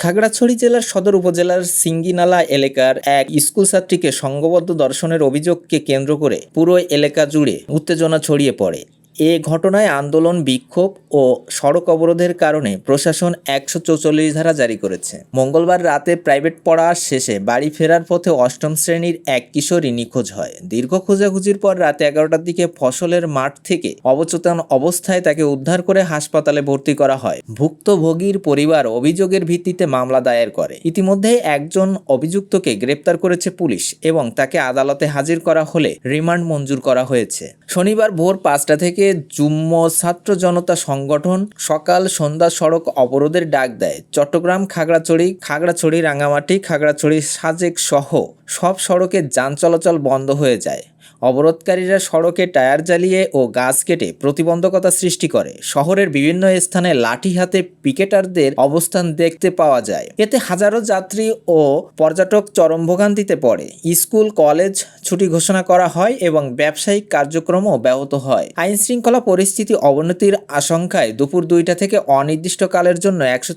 খাগড়াছড়ি জেলার সদর উপজেলার সিঙ্গিনালা এলাকার এক স্কুল ছাত্রীকে সংঘবদ্ধ দর্শনের অভিযোগকে কেন্দ্র করে পুরো এলাকা জুড়ে উত্তেজনা ছড়িয়ে পড়ে। এ ঘটনায় আন্দোলন, বিক্ষোভ ও সড়ক অবরোধের কারণে প্রশাসন একশো চৌচল্লিশ ধারা জারি করেছে। মঙ্গলবার রাতে প্রাইভেট পড়া শেষে বাড়ি ফেরার পথে অষ্টম শ্রেণির এক কিশোরী নিখোঁজ হয়। দীর্ঘ খোঁজাখুঁজির পর রাতে এগারোটার দিকে ফসলের মাঠ থেকে অবচেতন অবস্থায় তাকে উদ্ধার করে হাসপাতালে ভর্তি করা হয়। ভুক্তভোগীর পরিবার অভিযোগের ভিত্তিতে মামলা দায়ের করে। ইতিমধ্যে একজন অভিযুক্তকে গ্রেপ্তার করেছে পুলিশ এবং তাকে আদালতে হাজির করা হলে রিমান্ড মঞ্জুর করা হয়েছে। শনিবার ভোর পাঁচটা থেকে যুম্ম ছাত্র জনতা সংগঠন সকাল সন্ধ্যা সড়ক অবরোধের ডাক দেয়। চট্টগ্রাম খাগড়াছড়ি খাগড়াছড়ি রাঙামাটি খাগড়াছড়ি সাজেক সহ সব সড়কে যান চলাচল বন্ধ হয়ে যায়। অবরোধকারীরা সড়কে টায়ার জ্বালিয়ে ও গাছ কেটে প্রতিবন্ধকতা সৃষ্টি করে। শহরের বিভিন্ন স্থানে লাঠি হাতে পিকেটারদের অবস্থান দেখতে পাওয়া যায়। এতে হাজারো যাত্রী ও পর্যটক চরম ভোগান্তিতে পড়ে। স্কুল, কলেজ ছুটি ঘোষণা করা হয় এবং ব্যবসায়িক কার্যক্রমও ব্যাহত হয়। আইন শৃঙ্খলা পরিস্থিতি অবনতির আশঙ্কায় দুপুর দুইটা থেকে অনির্দিষ্টকালের জন্য একশো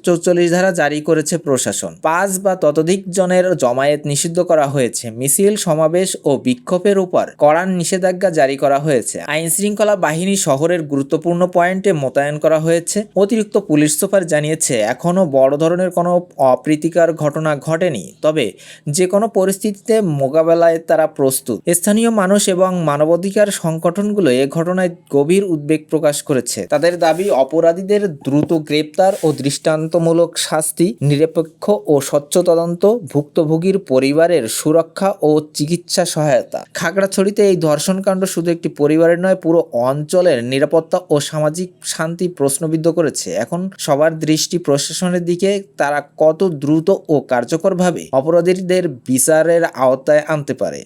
ধারা জারি করেছে প্রশাসন। পাঁচ বা ততোধিক জনের জমায়েত নিষিদ্ধ করা হয়েছে। মিছিল সমাবেশ ও বিক্ষোভের উপর কড়া নিষেধাজ্ঞা জারি করা হয়েছে। আইন শৃঙ্খলা বাহিনী শহরের গুরুত্বপূর্ণ পয়েন্টে মোতায়েন করা হয়েছে। অতিরিক্ত পুলিশ সুপার জানিয়েছে এখনও বড় ধরনের কোনো অপ্রীতিকর ঘটনা ঘটেনি, তবে যে কোনো পরিস্থিতিতে মোকাবেলায় তারা প্রস্তুত। স্থানীয় মানুষ এবং মানবাধিকার সংগঠনগুলো এ ঘটনায় গভীর উদ্বেগ প্রকাশ করেছে। তাদের দাবি, অপরাধীদের দ্রুত গ্রেপ্তার ও দৃষ্টান্তমূলক শাস্তি, নিরপেক্ষ ও স্বচ্ছ তদন্ত, ভুক্তভোগীর পরিবারের সুরক্ষা ও চিকিৎসা সহায়তা। খাগড়াছড়িতে এই ধর্ষণকাণ্ড শুধু একটি পরিবারের নয়, পুরো অঞ্চলের নিরাপত্তা ও সামাজিক শান্তি প্রশ্নবিদ্ধ করেছে। এখন সবার দৃষ্টি প্রশাসনের দিকে, তারা কত দ্রুত ও কার্যকরভাবে অপরাধীদের বিচারের আওতায় আনতে পারে।